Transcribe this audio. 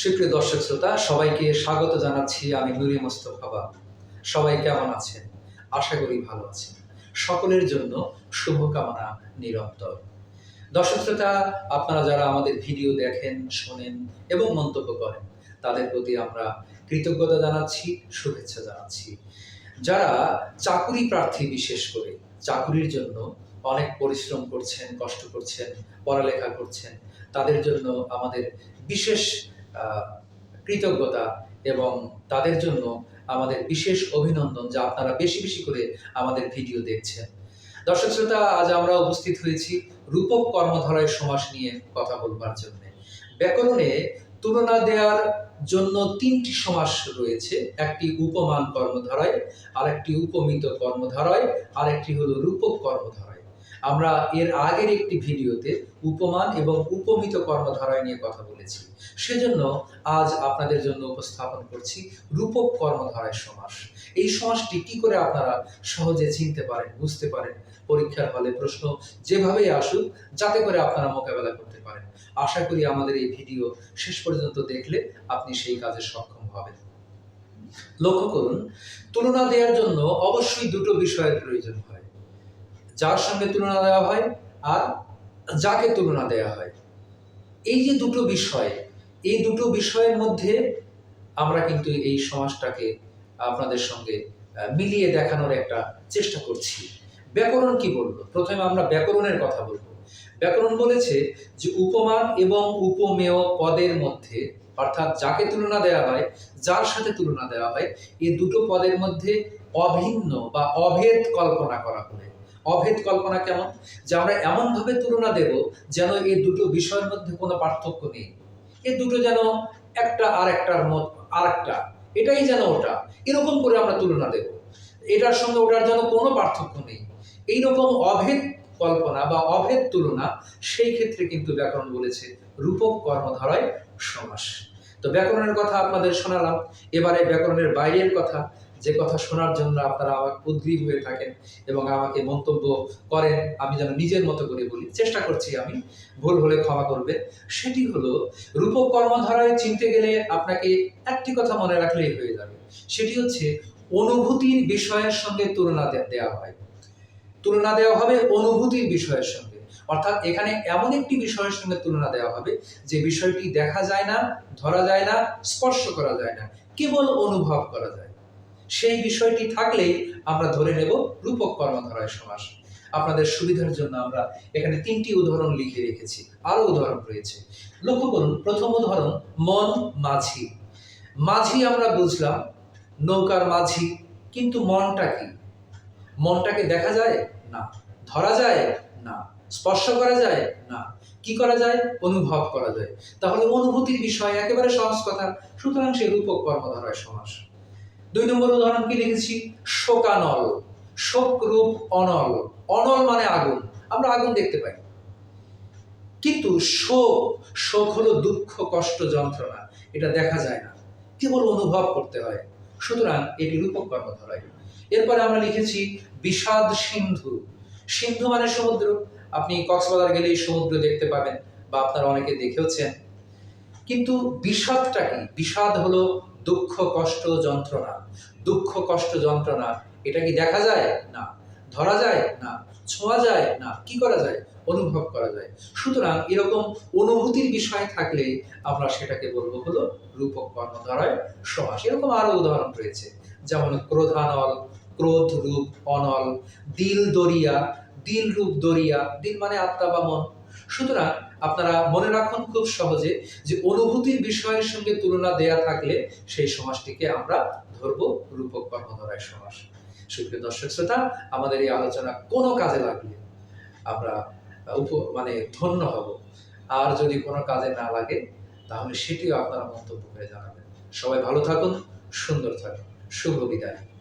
সুপ্রিয় দর্শক শ্রোতা, সবাইকে স্বাগত জানাচ্ছি আমি নুরি মোস্তফা বাবু। সবাই কেমন আছেন? আশা করি ভালো আছেন। সকলের জন্য শুভকামনা নিরন্তর। দর্শক শ্রোতা, আপনারা যারা আমাদের ভিডিও দেখেন, শোনেন এবং মন্তব্য করেন, তাদের প্রতি আমরা কৃতজ্ঞতা জানাচ্ছি, শুভেচ্ছা জানাচ্ছি। যারা চাকুরি প্রার্থী বিশেষ করে, চাকুরির জন্য অনেক পরিশ্রম করছেন, কষ্ট করছেন, পড়ালেখা করছেন, তাদের জন্য আমাদের বিশেষ কৃতজ্ঞতা এবং তাদের জন্য আমাদের বিশেষ অভিনন্দন যা আপনারা বেশি বেশি করে আমাদের ভিডিও দেখছেন। দর্শক শ্রোতা, আজ আমরা উপস্থিত হয়েছি রূপক কর্মধারয় সমাস নিয়ে কথা বলবার জন্য। ব্যাকরণে তুলনা দেওয়ার জন্য তিনটি সমাস রয়েছে, একটি উপমান কর্মধারয়, আরেকটি উপমিত কর্মধারয়, আরেকটি হলো রূপক কর্মধারয়। আমরা এর আগের একটি ভিডিওতে উপমান এবং উপমিত কর্মধারয় নিয়ে কথা বলেছি। সেজন্য আজ আপনাদের জন্য উপস্থাপন করছি রূপক কর্মধারয় সমাস। এই সমাসটি কি করে আপনারা সহজে চিনতে পারেন, বুঝতে পারেন? পরীক্ষার হলে প্রশ্ন যেভাবেই আসুক, যাতে করে আপনারা মোকাবেলা করতে পারেন। আশা করি আমাদের এই ভিডিও শেষ পর্যন্ত দেখলে আপনি সেই কাজে সক্ষম হবেন। লক্ষ্য করুন, তুলনা দেওয়ার জন্য অবশ্যই দুটো বিষয়ের প্রয়োজন হয়। যার সঙ্গে তুলনা দেওয়া হয় আর যাকে তুলনা দেওয়া হয়। এই যে দুটো বিষয়, এই দুটো বিষয়ের মধ্যে আমরা কিন্তু এই সমাজটাকে আপনাদের সঙ্গে মিলিয়ে দেখানোর একটা চেষ্টা করছি। ব্যাকরণ কি বলল? প্রথমে আমরা ব্যাকরণের কথা বলব। ব্যাকরণ বলেছে যে উপমান এবং উপমেয় পদের মধ্যে, অর্থাৎ যাকে তুলনা দেওয়া হয়, যার সাথে তুলনা দেওয়া হয়, এই দুটো পদের মধ্যে অভিন্ন বা অভেদ কল্পনা করা হবে অভেদ কল্পনা কেমন? যে আমরা এমনভাবে তুলনা দেব যেন এই দুটো বিষয়ের মধ্যে কোনো পার্থক্য নেই। এই দুটো যেন একটা আর একটার মত, আর একটা। এটাই যেন ওটা। এরকম করে আমরা তুলনা দেব। এটার সঙ্গে ওটার যেন কোনো পার্থক্য নেই। এইরকম অভেদ কল্পনা বা অভেদ তুলনা সেই ক্ষেত্রে কিন্তু ব্যাকরণ বলেছে রূপক কর্মধারায় সমাস। তো ব্যাকরণের কথা আপনাদের শোনালাম। এবারে ব্যাকরণের বাইরের কথা। যে কথা শোনার জন্য আপনারা আমার উদ্গ্রীব হয়ে থাকেন এবং আমাকে মন্তব্য করেন, আমি যেন নিজের মতো করে বলি। চেষ্টা করছি আমি, ভুল হলে ক্ষমা করবে সেটি হলো, রূপক কর্মধারায় চিনতে গেলে আপনাকে একটি কথা মনে রাখলেই হয়ে যাবে। সেটি হচ্ছে, অনুভূতির বিষয়ের সঙ্গে তুলনা দেওয়া হয়। তুলনা দেওয়া হবে অনুভূতির বিষয়ের সঙ্গে। অর্থাৎ এখানে এমন একটি বিষয়ের সঙ্গে তুলনা দেওয়া হবে, যে বিষয়টি দেখা যায় না, ধরা যায় না, স্পর্শ করা যায় না, কেবল অনুভব করা যায়। সেই বিষয়টি থাকলেই আমরা ধরে নেব রূপক কর্মধারায় সমাস। আপনাদের সুবিধার জন্য আমরা এখানে তিনটি উদাহরণ লিখে রেখেছি। আরও উদাহরণ রয়েছে। লক্ষ্য করুন, প্রথম উদাহরণ, মন, মাঝি। মাঝি আমরা বুঝলাম, নৌকার মাঝি, কিন্তু মনটা কি? মনটাকে দেখা যায়? না। ধরা যায়? না। স্পর্শ করা যায়? না। কি করা যায়? অনুভব করা যায়। তাহলে অনুভূতির বিষয় একেবারে সহজ কথা। সুতরাং সে রূপক কর্মধারায় সমাস। দুই নম্বর উদাহরণ কি লিখেছি শোকানল শোক রূপ অনল। অনল মানে আগুন। আমরা আগুন দেখতে পাই। কিন্তু শোক শোক হলো দুঃখ, কষ্ট, যন্ত্রণা। এটা দেখা যায় না। কেবল অনুভব করতে হয়। সুতরাং এটি রূপক কর্মধারায়। এরপরে আমরা লিখেছি বিষাদ সিন্ধু। সিন্ধু মানে সমুদ্র। আপনি কক্সবাজার গেলেই সমুদ্র দেখতে পাবেন বা আপনারা অনেকে দেখেওছেন। কিন্তু বিষাদটা কি? বিষাদ হলো দুঃখ, কষ্ট, যন্ত্রণা। দুঃখ, কষ্ট, যন্ত্রণা, এটা কি দেখা যায়? না। ধরা যায়? না। ছোঁয়া যায়? না। কি করা যায়? অনুভব করা যায়। সুতরাং এরকম অনুভূতির বিষয় থাকলে আমরা সেটাকে বলব হলো রূপক কর্মধারায় সমাস। এরকম আরও উদাহরণ রয়েছে। যেমন ক্রোধানল, ক্রোধ রূপ, অনল, দিল দরিয়া দিল রূপ দরিয়া দিল মানে আত্মা বা মন। সুতরাং আপনারা মনে রাখুন খুব সহজে যে অনুভূতির বিষয়ের সঙ্গে তুলনা দেয়া থাকলে সেই সমাজটিকে আমরা ধরবো রূপক কর্মধারায় সমাজ সুপ্রিয় দর্শক শ্রোতা, আমাদের এই আলোচনা কোনো কাজে লাগলে আমরা উপ মানে ধন্য হব। আর যদি কোনো কাজে না লাগে, তাহলে সেটিও আপনারা মন্তব্য করে জানাবেন। সবাই ভালো থাকুন, সুন্দর থাকুন। শুভ বিদায়।